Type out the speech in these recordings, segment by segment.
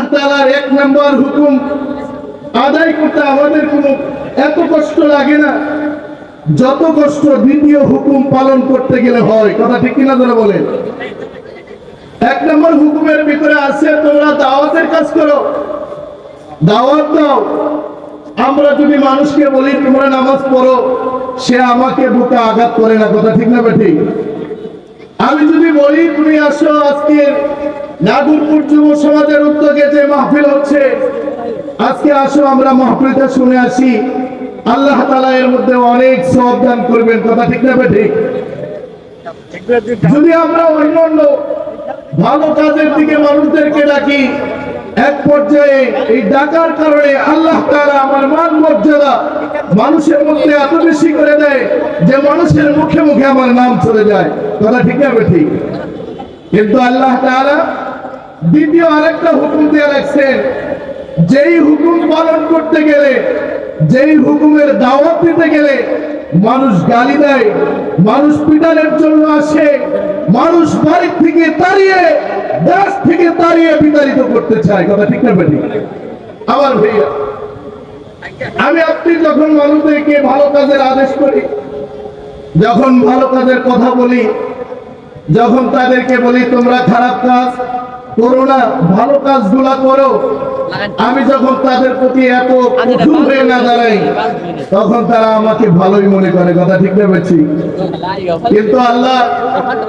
আল্লাহ তাআলার এক নম্বর হুকুম আদায় করতে আমাদের কোনো এত কষ্ট লাগে না। যত কষ্ট দ্বিতীয় হুকুম পালন করতে গেলে হয়, কথা ঠিক কিনা এক নম্বর হুকুমের ভিতরে তোমরা দাওয়াতের কাজ করো। দাওয়াত দাও। আমরা যদি মানুষকে বলি, তোমরা নামাজ পড়ো, সে আমাকে বুকে আঘাত করে না। কথা ঠিক না ঠিক আমি যদি বলি, তুমি আসো আজকে নাগরপুর যুব সমাজের উদ্যোগে যে মাহফিল হচ্ছে, আজকে আসো আমরা মাহফিলটা শুনে আসি। আল্লাহ তালা এর মধ্যে অনেক সব দান করবেন, কথা ঠিক না ঠিক যদি আমরা অন্যান্য ভালো কাজের দিকে মানুষদেরকে ডাকি, এক পর্যায়ে এই ডাকার কারণে আল্লাহ তারা আমার মান মর্যাদা মানুষের মধ্যে এত বেশি করে দেয় যে মানুষের মুখে মুখে আমার নাম চলে যায়, কথা ঠিক না ঠিক কিন্তু আল্লাহ তাআলা দ্বিতীয় আরেকটা হুকুম দিয়ে রাখছেন, যেই হুকুম পালন করতে গেলে, যেই হুকুমের দাওয়াত দিতে গেলে, মানুষ গালি দেয়, মানুষ পিটানের জন্য আসে, মানুষ বাড়ির থেকে তাড়িয়ে দেশ থেকে তাড়িয়ে বিতাড়িত করতে চায়। কথা ঠিক না ঠিক আমার ভাইয়া, আমি আপনি যখন মানুষদেরকে ভালো কাজের আদেশ করি, যখন ভালো কাজের কথা বলি, যখন তাদেরকে বলি, তোমরা খারাপ কাজ করো না ভালো কাজগুলা করো আমি যখন তাদের প্রতি এত কঠোর হয়ে না দাঁড়াই তখন তারা আমাকে ভালোই মনে করে কথা ঠিক না বলছি? কিন্তু আল্লাহ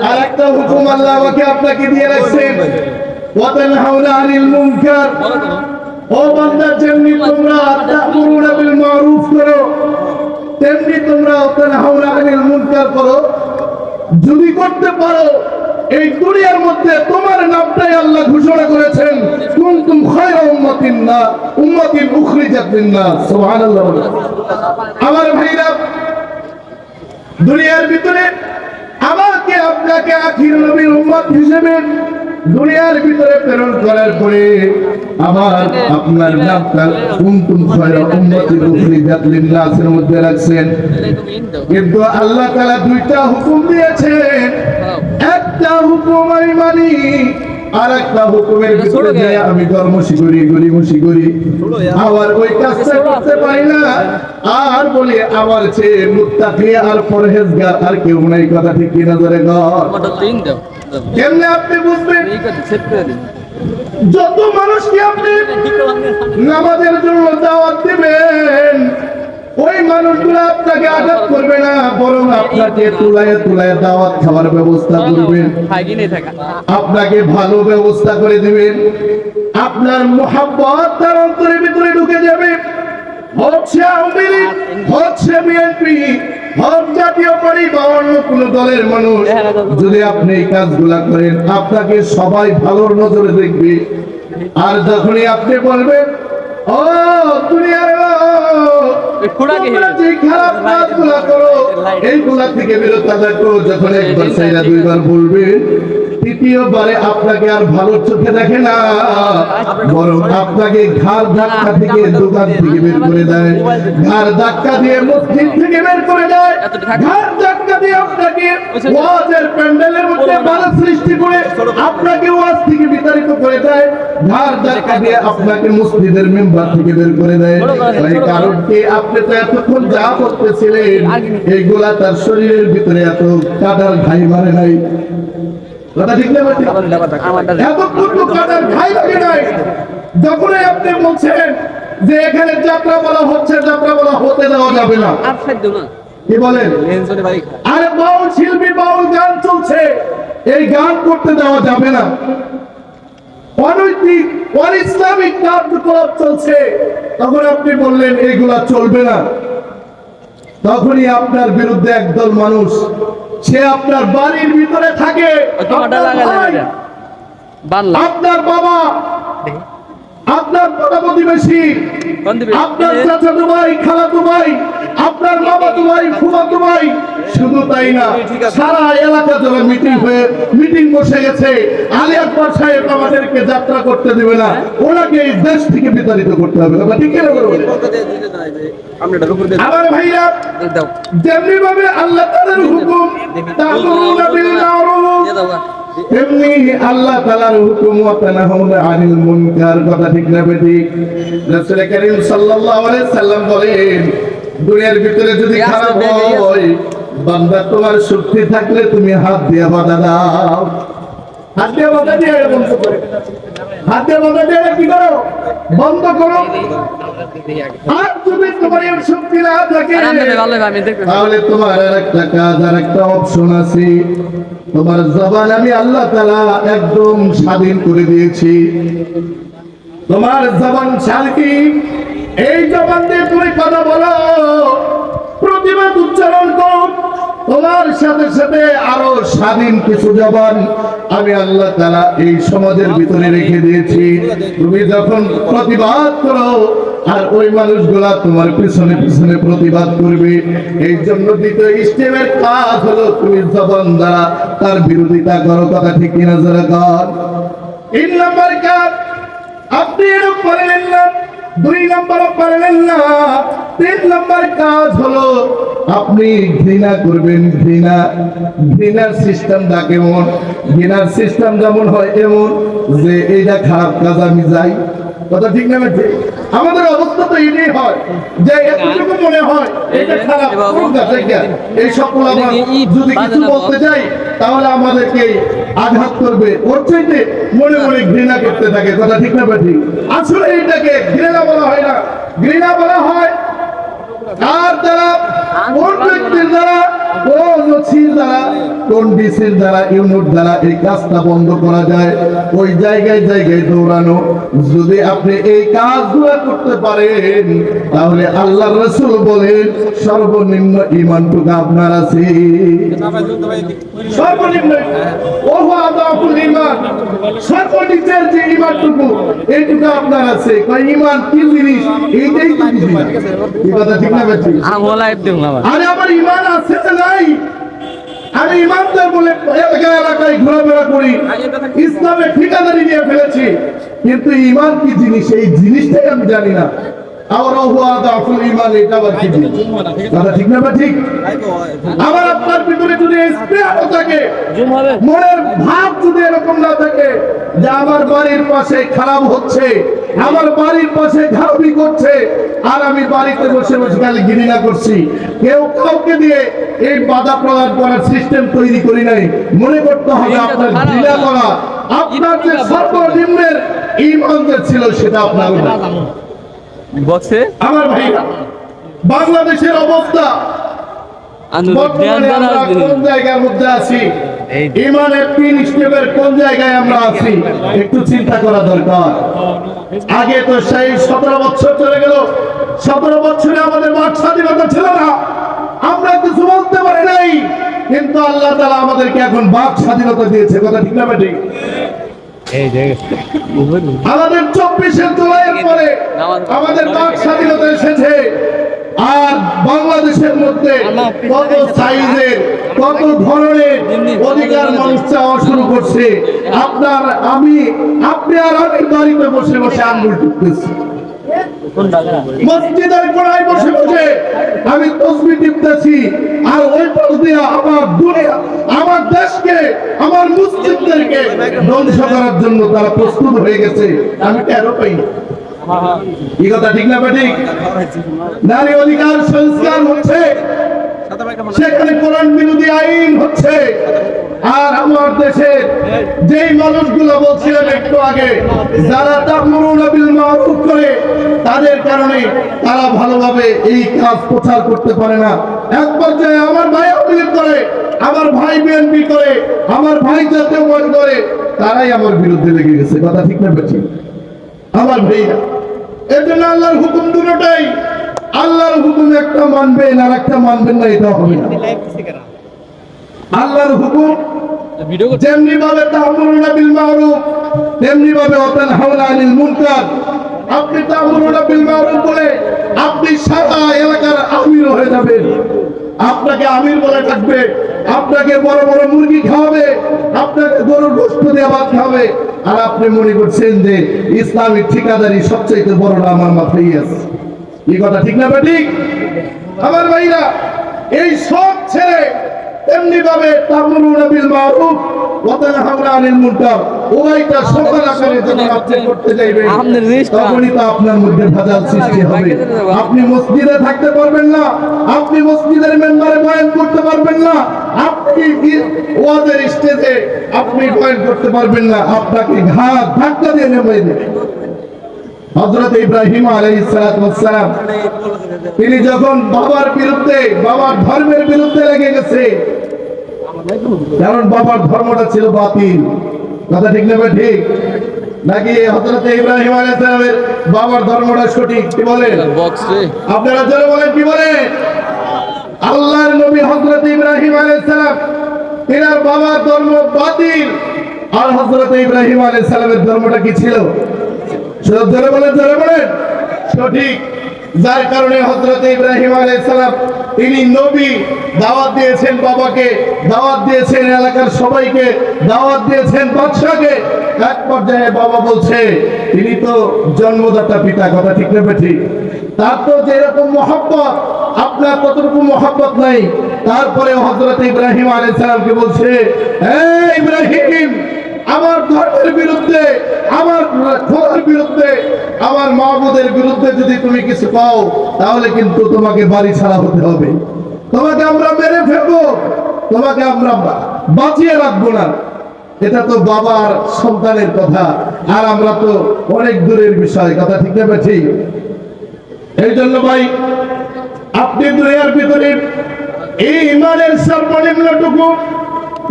আর একটা হুকুম আল্লাহ আমাকে আপনাকে দিয়ে রাখছেন। ওয়াতানহাউনা আনিল মুনকার। ও বান্দা যেমনি তোমরা তা'মুরুনা বিল মারুফ করো তেমনি তোমরা ওয়াতানহাউনা আনিল মুনকার করো। যদি করতে পারো এই দুনিয়ার মধ্যে তোমার নামটাই আল্লাহ ঘোষণা করেছেন। কুনতুম খায়রা উম্মাতিন না উম্মাতিন উখরিজাত লিন-নাস সুবহানাল্লাহ আমার ভাইরা, দুনিয়ার ভিতরে আমাকে আপনাকে আখির নবীর উম্মত হিসেবে দুনিয়ার ভিতরে প্রেরণ করার পরে আবার আপনার নামটা কুনতুম খায়রা উম্মাতিন উখরিজাত লিন-নাসের মধ্যে রাখছেন। কিন্তু আল্লাহ তাআলা দুইটা হুকুম দিয়েছেন। একটা হুকুম আমি মানি আর একটা হুকুমের ভিতরে যে আমি ধর্মসি করি গরিমসি করি। আবার ওই কাজটা করতে পারি না। আর বলি আমার চেয়ে মুত্তাকি আর পরহেজগার আর কেউ নাই কথা ঠিক কিনা ধরে ঘর কেমনে আপনি বুঝবেন? যত মানুষকে আপনি নামাজের জন্য দাওয়াত দিবেন ওই মানুষগুলো আপনাকে আঘাত করবে না বরং আপনাকে তুলায় তুলায় দাওয়াত খাওয়ার ব্যবস্থা করবেন। আপনাকে ভালো ব্যবস্থা করে দিবেন। আপনার মোহাব্বত তার অন্তরের ভিতরে ঢুকে যাবে। হচ্ছে আওয়ামী লীগ হচ্ছে বিএনপি হক জাতীয় অন্য কোন দলের মানুষ যদি আপনি এই কাজগুলা করেন আপনাকে সবাই ভালোর নজরে দেখবে। আর যখনই আপনি বলবেন ও দুনিয়ার খারাপ কাজগুলা করো এইগুলা থেকে বিরত থাকো যখন একবার সেইরা দুইবার বলবে তৃতীয়বারে আপনাকে আর ভালো চোখে দেখে না। বরং আপনাকে ধাক্কা থেকে দোকান থেকে বের করে দেয়। ধাক্কা দিয়ে মসজিদ থেকে বের করে দেয়। ধাক্কা দিয়ে আপনাকে ওয়াজের প্যান্ডেলের মধ্যে সৃষ্টি করে আপনাকে ওয়াজ থেকে বিতাড়িত করে দেয়। ধাক্কা দিয়ে আপনাকে মসজিদের মেম্বার থেকে বের করে দেয়। এই কারণ কি আপনি তো এতক্ষণ যা করতেছিলেন এইগুলা তার শরীরের ভিতরে এত কাটার ঘাই মারে নাই। কথা ঠিক না ঠিক? এতক্ষণ তো কাটার ঘাই লাগে নাই। যখনই আপনি বলছেন যে এখানে যাত্রা বলা হচ্ছে যাত্রা বলা হতে দেওয়া যাবে না। কি বলেন? আরে বাউল শিল্পী বাউল গান চলছে। এই গান করতে দেওয়া যাবে না। অনৈতিক অনিসলামিক কার্যকলাপ চলছে। তখন আপনি বললেন এগুলা চলবে না। তখনই আপনার বিরুদ্ধে একদল মানুষ সে আপনার বাড়ির ভিতরে থাকে। আপনার বাবা আপনার পাড়া প্রতিবেশী আপনার চাচাতো ভাই খালাতো ভাই আপনার মামাতো ভাই ফুমাতো ভাই শুধু তাই না সারা এলাকা জুড়ে মিটিং হয়ে মিটিং বসে গেছে। আলী আকবর সাহেব আমাদেরকে যাত্রা করতে দেবে না। ওনাকে এই দেশ থেকে বিতাড়িত করতে হবে। কথা ঠিক কিনা বলবেন? আমার ভাইরা যেমনি ভাবে আল্লাহ তাআলার হুকুম তা'মুরুনা তেমনি আল্লাহ তাআলার হুকুম ওয়া আনিল মুনকার কথা ঠিক না বেঠিক রাসূল করিম সাল্লাল্লাহু আলাইহি সাল্লাম বলেন দুনিয়ার ভিতরে যদি খারাপ হয় বান্দা তোমার শক্তি থাকলে তুমি হাত দিয়ে বাধা দাও। হাত দিয়ে বাধা দিয়ে বন্ধ করো। হাত দিয়ে বাধা দিয়ে কি করো? বন্ধ করো। আর যদি তোমার এই শক্তি না থাকে তাহলে তোমার আর একটা কাজ আর একটা অপশন আছে। তোমার জবান আমি আল্লাহ তালা একদম স্বাধীন করে দিয়েছি। তোমার জবান শান্তি এই জবান দিয়ে তুমি কথা বলো। প্রতিবাদ উচ্চারণ করো। তোমার সাথে সাথে আরও স্বাধীন কিছু জবান আমি আল্লাহ তালা এই সমাজের ভিতরে রেখে দিয়েছি। তুমি যখন প্রতিবাদ করো আর ওই মানুষগুলা তোমার পিছনে পিছনে প্রতিবাদ করবে। এই জন্য দ্বিতীয় স্টেপের কাজ হলো তুমি জবান দ্বারা তার বিরোধিতা করো, কথা ঠিক কিনা যারা কর তিন নম্বর কাজ, আপনি এরকম পারলেন না, দুই নম্বরও পারলেন না। তিন নম্বর কাজ হলো আপনি ঘৃণা করবেন, ঘৃণা, ঘৃণার সিস্টেমটা কেমন? ঘৃণার সিস্টেম যেমন হয় এমন যে এইটা খারাপ কাজ আমি যাই। কথা ঠিক না ঠিক? আমাদের অবস্থা তো এটাই হয় যে এতটুকু মনে হয় এটা খারাপ? এই সকল আমরা যদি কিছু বলতে যাই তাহলে আমাদেরকে আঘাত করবে। ওর চাইতে মনে মনে ঘৃণা করতে থাকে। কথা ঠিক না ঠিক? আসলে এটাকে ঘৃণা বলা হয় না। ঘৃণা বলা হয় কার দ্বারা? কোন ব্যক্তির দ্বারা? দ্বারা কোন ডিসির দ্বারা ইউনিট দ্বারা এই কাজটা বন্ধ করা যায়। ওই জায়গায় জায়গায় দৌড়ানো। যদি আপনি এই কাজগুলো করতে পারেন তাহলে আল্লাহ রসুল বলেন সর্বনিম্ন ইমানটুকু আপনার আছে। সর্বনিম্ন ওহো আদাফুল ইমান সর্বনিচের যে ইমানটুকু এইটুকু আপনার আছে। কয় ইমান কি জিনিস? এইটাই তো না। এই কথা ঠিক না আরে আমার ইমান আছে না নাই আমি ইমানদার বলে এলাকায় এলাকায় ঘোরাফেরা করি। ইসলামের ঠিকাদারি নিয়ে ফেলেছি। কিন্তু ইমান কি জিনিস? এই জিনিসটাই আমি জানি না। আমার দাফুল ইমান এটা আবার কি জিনিস ঠিক না বা ঠিক? আবার আপনার ভিতরে যদি স্প্রে থাকে মনের ভাব যদি এরকম না থাকে যে আমার বাড়ির পাশে খারাপ হচ্ছে আমার বাড়ির পাশে করছে আর আমি বাড়িতে বসে বসে খালি ঘৃণা করছি কেউ কাউকে দিয়ে এই বাধা প্রদান করার সিস্টেম তৈরি করি নাই। মনে করতে হবে আপনার ঘৃণা করা আপনার যে সর্বনিম্নের ইমান ছিল সেটা আপনার বক্সে আমার ভাইরা বাংলাদেশের অবস্থা। বর্তমানে আমরা কোন জায়গার মধ্যে আছি? এই ইমানের তিন স্টেপের কোন জায়গায় আমরা আছি? একটু চিন্তা করা দরকার। আগে তো সেই সতেরো বছর চলে গেল। সতেরো বছরে আমাদের মাঠ স্বাধীনতা ছিল না। আমরা কিছু বলতে পারি নাই। কিন্তু আল্লাহ তালা আমাদেরকে এখন বাক স্বাধীনতা দিয়েছে। কথা ঠিক না ঠিক? আমাদের চব্বিশের জুলাইয়ের পরে আমাদের বাক স্বাধীনতা এসেছে। আর বাংলাদেশের মধ্যে কত সাইজের, কত ধরনের অধিকার মানুষ চাওয়া শুরু করছে। আপনার, আমি, আপনি আর আমি বাড়িতে বসে বসে আঙ্গুল টিপতেছি। মসজিদের গোড়ায় বসে বসে আমি তসবি টিপতেছি আর ওই পাশ দিয়ে আমার দুনিয়া আমার দেশকে আমার মুসলিমদেরকে ধ্বংস করার জন্য তারা প্রস্তুত হয়ে গেছে। আমি কেন পাই? কি কথা ঠিক না ঠিক নারী অধিকার সংস্কার হচ্ছে। সেখানে কোরআন বিরোধী আইন হচ্ছে। আর আমার দেশে যেই মানুষগুলো বলছিলেন একটু আগে, যারা তামরুনা বিল মারুফ করে, তাদের কারণে তারা ভালোভাবে এই কাজ প্রচার করতে পারে না। এক পর্যায়ে আমার ভাই আওয়ামী করে, আমার ভাই বিএনপি করে, আমার ভাই জাতীয় মত করে, তারাই আমার বিরুদ্ধে লেগে গেছে। কথা ঠিক না ঠিক আমার ভাইয়া এর জন্য আল্লাহর হুকুম দুটোটাই, আল্লাহর হুকুম একটা মানবেন আর একটা মানবেন না এটা হবে না। আল্লাহর হুকুম, যেমনি ভাবে তাহমুরুনা বিল মারুফ, তেমনি ভাবে ওয়াতানহাউনা আনিল মুনকার। আপনি তাহমুরুনা বিল মারুফ বলে আপনি সারা এলাকার আমির হয়ে যাবেন। আপনাকে আমির বলে থাকবে আপনাকে বড় বড় মুরগি খাওয়াবে, আপনাকে গরুর গোস্ত দিয়ে ভাত খাওয়াবে। আর আপনি মনে করছেন যে ইসলামী ঠিকাদারি সবচেয়ে বড় বড়টা আমার মাথায় আছে। এই কথা ঠিক না ঠিক? আমার ভাইরা, এই সব ছেড়ে এমনি ভাবে তামুরুনা বিল মারুফ ওয়া আনিল মুনকার ওইটা সকল আকারে আপনি করতে যাইবেন। তখনই তো আপনার মধ্যে সৃষ্টি হবে। আপনি মসজিদে থাকতে পারবেন না। আপনি মসজিদের মেম্বারে বয়ান করতে পারবেন না। আপনি স্টেজে আপনি বয়ান করতে পারবেন না। আপনাকে ঘাত ধাক্কা দিয়ে নেমে দেবে ইব্রাহিম তিনি যখন বাবার বিরুদ্ধে বাবার ধর্মের বিরুদ্ধে লেগে গেছে কারণ বাবার ধর্মটা ছিল বাতিল। কথা ঠিক নেবে ঠিক? নাকি হযরত ইব্রাহিম আলাইহিস সালামের বাবার ধর্মটা সঠিক? কি বলেন? আপনারা জোরে বলেন কি বলেন? আল্লাহর নবী হজরত ইব্রাহিম আলাইহিস সালাম তিনার বাবার ধর্ম বাতিল। আর হজরত ইব্রাহিম আলাইহিস সালামের ধর্মটা কি ছিল? শুধু জোরে বলেন জোরে বলেন। সঠিক। যার কারণে হযরত ইব্রাহিম আলাইহিস সালাম তিনি নবী দাওয়াত দিয়েছেন বাবাকে, দাওয়াত দিয়েছেন এলাকার সবাইকে, দাওয়াত দিয়েছেন বাদশাকে। এক পর্যায়ে বাবা বলছে, তিনি তো জন্মদাতা পিতা, কথা ঠিক নেবে ঠিক তার তো যেরকম মহব্বত, আপনার কতটুকু মহব্বত নাই। তারপরে হযরত ইব্রাহিম আলাইহিস সালামকে বলছে এই ইব্রাহিম আমার ধর্মের বিরুদ্ধে, আমার খোদার বিরুদ্ধে, আমার মাহবুদের বিরুদ্ধে যদি তুমি কিছু পাও, তাহলে কিন্তু তোমাকে বাড়ি ছাড়া হতে হবে। তোমাকে আমরা মেরে ফেলব, তোমাকে আমরা বাঁচিয়ে রাখব না। এটা তো বাবার সন্তানের কথা, আর আমরা তো অনেক দূরের বিষয়, কথা ঠিক না ঠিক এই জন্য ভাই, আপনি দুনিয়ার ভিতরে এই ইমানের সর্বনিম্নটুকু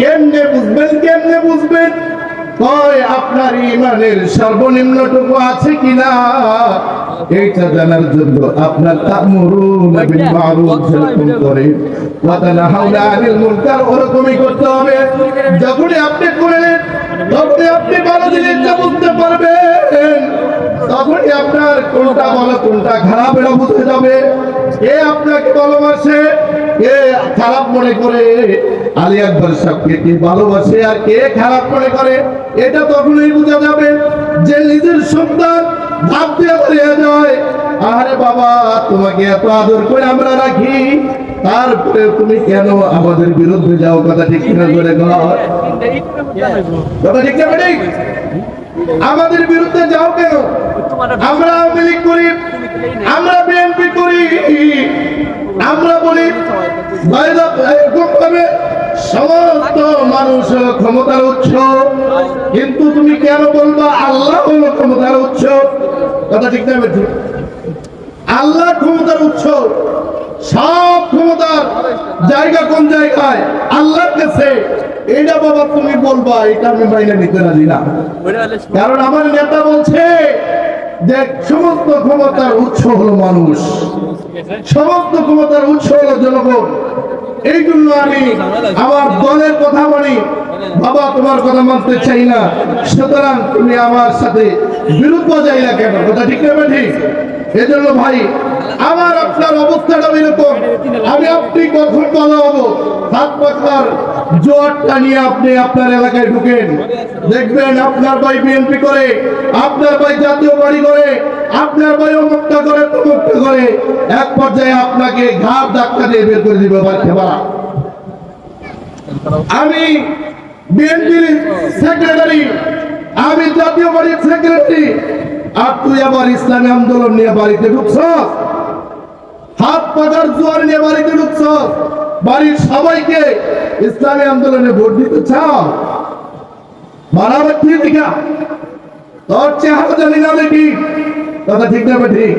কেমনে বুঝবেন কেমনে বুঝবেন? আপনার ইমানের সর্বনিম্নটুকু আছে কিনা? এইটা জানার জন্য আপনার তা'মুরুনা বিল মা'রুফ যেরকম করে ওয়া তানহাউনা আনিল মুনকার ওরকমই করতে হবে। যখনই আপনি করলেন তখনই আপনি ভালো জিনিসটা বুঝতে পারবেন, তখনই আপনার কোনটা ভালো, কোনটা খারাপ এটা বুঝতে যাবে কে আপনাকে ভালোবাসে কে খারাপ মনে করে, আলী আকবর সাহেবকে কে ভালোবাসে আর কে খারাপ মনে করে, এটা তখনই বোঝা যাবে যে নিজের সন্তান ভাবতে হারিয়ে যায় আরে বাবা, তোমাকে এত আদর করে আমরা রাখি তারপরে তুমি কেন আমাদের বিরুদ্ধে যাও? কথা ঠিক কিনা করে কথা ঠিক না আমাদের বিরুদ্ধে যাও কেন? আমরা আওয়ামী লীগ করি, আমরা বিএনপি করি, আমরা বলি সমস্ত মানুষ ক্ষমতার উৎস। কিন্তু তুমি কেন বলবা আল্লাহ হলো ক্ষমতার উৎস? কথা ঠিক না আল্লাহ ক্ষমতার উৎস। সব ক্ষমতার জায়গা কোন জায়গায়? আল্লাহর কাছে। এইটা বাবা তুমি বলবা, এটা আমি মাইনে নিতে রাজি না। কারণ আমার নেতা বলছে যে সমস্ত ক্ষমতার উৎস হলো মানুষ। সমস্ত ক্ষমতার উৎস হলো জনগণ। এই জন্য আমি আমার দলের কথা বলি। বাবা, তোমার কথা মানতে চাই না। সুতরাং তুমি আমার সাথে বিরুদ্ধ যাই না কেন? কথা ঠিক না ঠিক এজন্য ভাই আমার আপনার অবস্থাটা এরকম আমি আপনি কখন বলা হব? জোয়ারটা নিয়ে আপনি আপনার এলাকায় ঢুকেন। দেখবেন আপনার ভাই বিএনপি করে, আপনার ভাই জাতীয় করে, আপনার ভাই অমুকটা করে করে। এক পর্যায়ে আপনাকে ঘাট ধাক্কা দিয়ে বের করে দিবে আমি বিএনপির সেক্রেটারি আমি জাতীয় বাড়ির সেক্রেটারি আর তুই আবার ইসলামী আন্দোলন নিয়ে বাড়িতে ঢুকছস? হাত পাকার জোয়ার নিয়ে বাড়িতে ঢুকছস বাড়ির সবাইকে ইসলামী আন্দোলনে ভোট দিতে চাও মারাবার ঠিক দেখা তোর চেহারা জানি না দেখি কথা ঠিক না ঠিক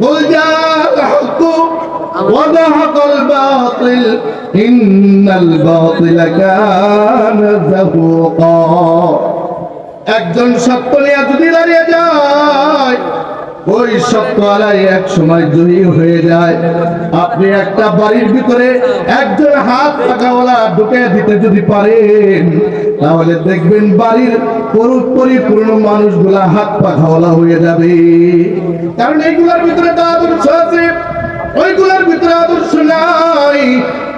বল যা হকু وضحك الباطل إن الباطل كان زهوقا একজন সত্য নিয়ে যদি দাঁড়িয়ে যায় ওই সত্যওয়ালাই এক সময় জয়ী হয়ে যায়। আপনি একটা বাড়ির ভিতরে একজন হাত পাকাওয়ালা ঢুকে দিতে যদি পারেন, তাহলে দেখবেন বাড়ির পুরো পরিপূর্ণ মানুষগুলা হাত পাখাওয়ালা হয়ে যাবে। কারণ এইগুলোর ভিতরে তো আদর্শ আছে। ওইগুলোর ভিতরে আদর্শ নাই।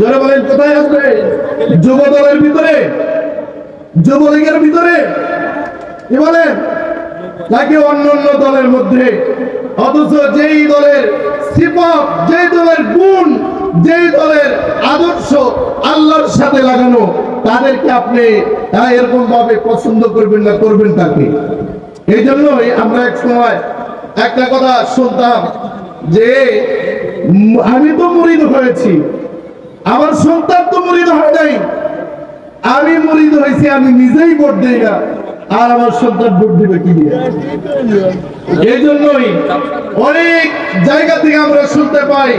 যারা বলেন, কোথায় আসবে যুব দলের ভিতরে? যুবলীগের ভিতরে? কি বলেন? নাকি অন্য অন্য দলের মধ্যে? অথচ যেই দলের সিপক যেই দলের গুণ, যেই দলের আদর্শ আল্লাহর সাথে লাগানো, তাদেরকে আপনি এরকম ভাবে পছন্দ করবেন না, করবেন তাকে। এই জন্যই আমরা এক সময় একটা কথা শুনতাম যে আমি তো মুরিদ হয়েছি। আমার সন্তান তো মুরিদ হয় নাই। আমি মুরিদ হয়েছি, আমি নিজেই ভোট দিই না। আর আমার সন্তান ভোট দিবে কি এই জন্যই অনেক জায়গা থেকে আমরা শুনতে পাই,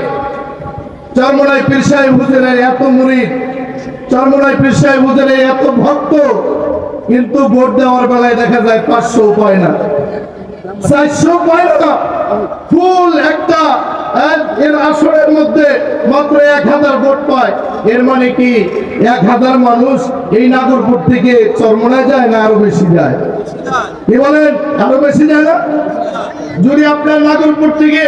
চরমনাই পীর সাহেব হুজুরের এত মুরিদ, চরমনাই পীর সাহেব হুজুরের এত ভক্ত, কিন্তু ভোট দেওয়ার বেলায় দেখা যায় পাঁচশো পায় না। চারশো পায় না। ফুল একটা এক- এর আসরের মধ্যে মাত্র এক হাজার ভোট পায়। এর মানে কি? এক হাজার মানুষ এই নাগরপুর থেকে চরমনায় যায় না আরও বেশি যায়? কি বলেন? আরও বেশি যায় না? যদি আপনার নাগরপুর থেকে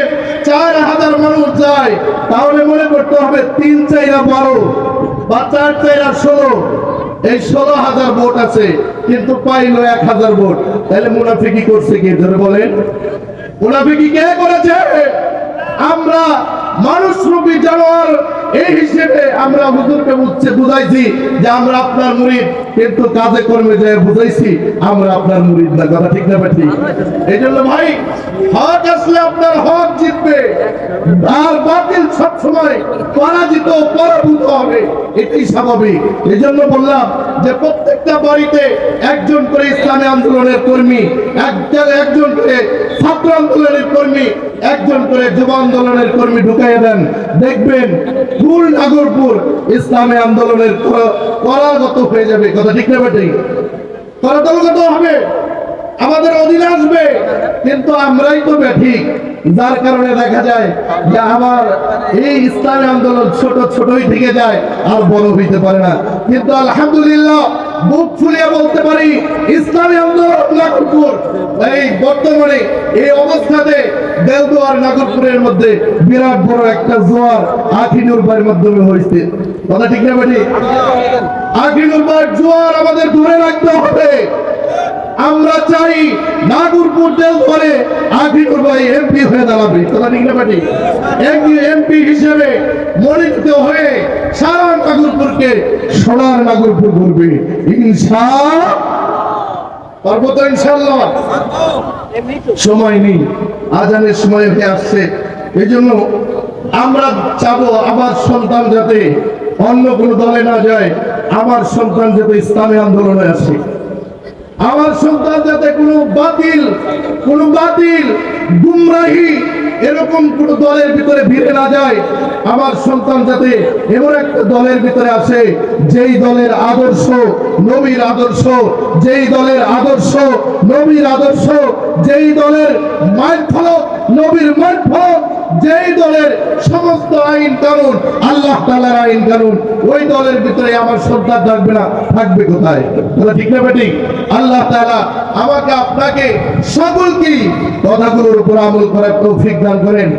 চার হাজার মানুষ যায়, তাহলে মনে করতে হবে তিন চাইরা বারো বা চার চাইরা ষোলো। এই ষোলো হাজার ভোট আছে, কিন্তু পাইলো এক হাজার ভোট। তাহলে মুনাফিকি করছে কি? ধরে বলেন। মুনাফিকি কে করেছে? আমরা মানুষ রূপী জানোয়ার এই হিসেবে আমরা হুজুরকে বুঝছে বুঝাইছি যে আমরা আপনার মুরিদ, কিন্তু কাজে কর্মে যায় বুঝাইছি, আমরা আপনার মুরিদ না। কথা ঠিক না ঠিক। এই জন্য ভাই, হক আসলে আপনার হক জিতবে। আর বাতিল পরাজিত পরাভূত হবে। এটাই স্বাভাবিক। এই জন্য বললাম যে প্রত্যেকটা বাড়িতে একজন করে ইসলামী আন্দোলনের কর্মী একজন একজন করে ছাত্র আন্দোলনের কর্মী, একজন করে যুব আন্দোলনের কর্মী ঢুকাইয়া দেন। দেখবেন ফুল নাগরপুর ইসলামী আন্দোলনের তরাগত হয়ে যাবে। কথা ঠিক না বেটি? করাতলগত হবে। আমাদের অধীনে আসবে। কিন্তু আমরাই তো ব্যাঠিক যার কারণে দেখা যায় যে আমার এই ইসলামী আন্দোলন ছোট ছোটই থেকে যায়, আর বড় হইতে পারে না। কিন্তু আলহামদুলিল্লাহ বুক ফুলিয়ে বলতে পারি, ইসলামী আন্দোলন নাগরপুর। এই বর্তমানে এই অবস্থাতে দেলদুয়ার নাগরপুরের মধ্যে বিরাট বড় একটা জোয়ার আখিনুর বাড়ির মাধ্যমে হয়েছে। কথা ঠিক না বেটি আখিনুর বার জোয়ার আমাদের ধরে রাখতে হবে। আমরা চাই নাগরপুর দেশ ধরে আখিনুর ভাই এমপি হয়ে দাঁড়াবে। কথা ঠিক না বেটি এমপি হিসেবে মনোনীত হয়ে সারা নাগরপুরকে সোনার নাগরপুর করবে ইনশা পারব তো ইনশাল্লাহ সময় নেই, আজানের সময় হয়ে আসছে। এই জন্য আমরা চাবো আমার সন্তান যাতে অন্য কোনো দলে না যায়, আমার সন্তান যাতে ইসলামী আন্দোলনে আসে। আমার সন্তান যাতে কোনো বাতিল কোনো বাতিল, গুমরাহি এরকম কোন দলের ভিতরে ভিড়ে না যায়, আমার সন্তান যাতে এমন একটা দলের ভিতরে আসে, যেই দলের আদর্শ নবীর আদর্শ, যেই দলের আদর্শ নবীর আদর্শ, যেই দলের মাইল ফলক নবীর মাইল ফলক যেই দলের সমস্ত আইন কানুন, আল্লাহ তালার আইন কানুন, ওই দলের ভিতরে আমার শ্রদ্ধা থাকবে না, থাকবে কোথায়? তাহলে ঠিক না বেটি আল্লাহ তালা আমাকে, আপনাকে সকলকেই কথাগুলোর উপর আমল করার তৌফিক দান করেন।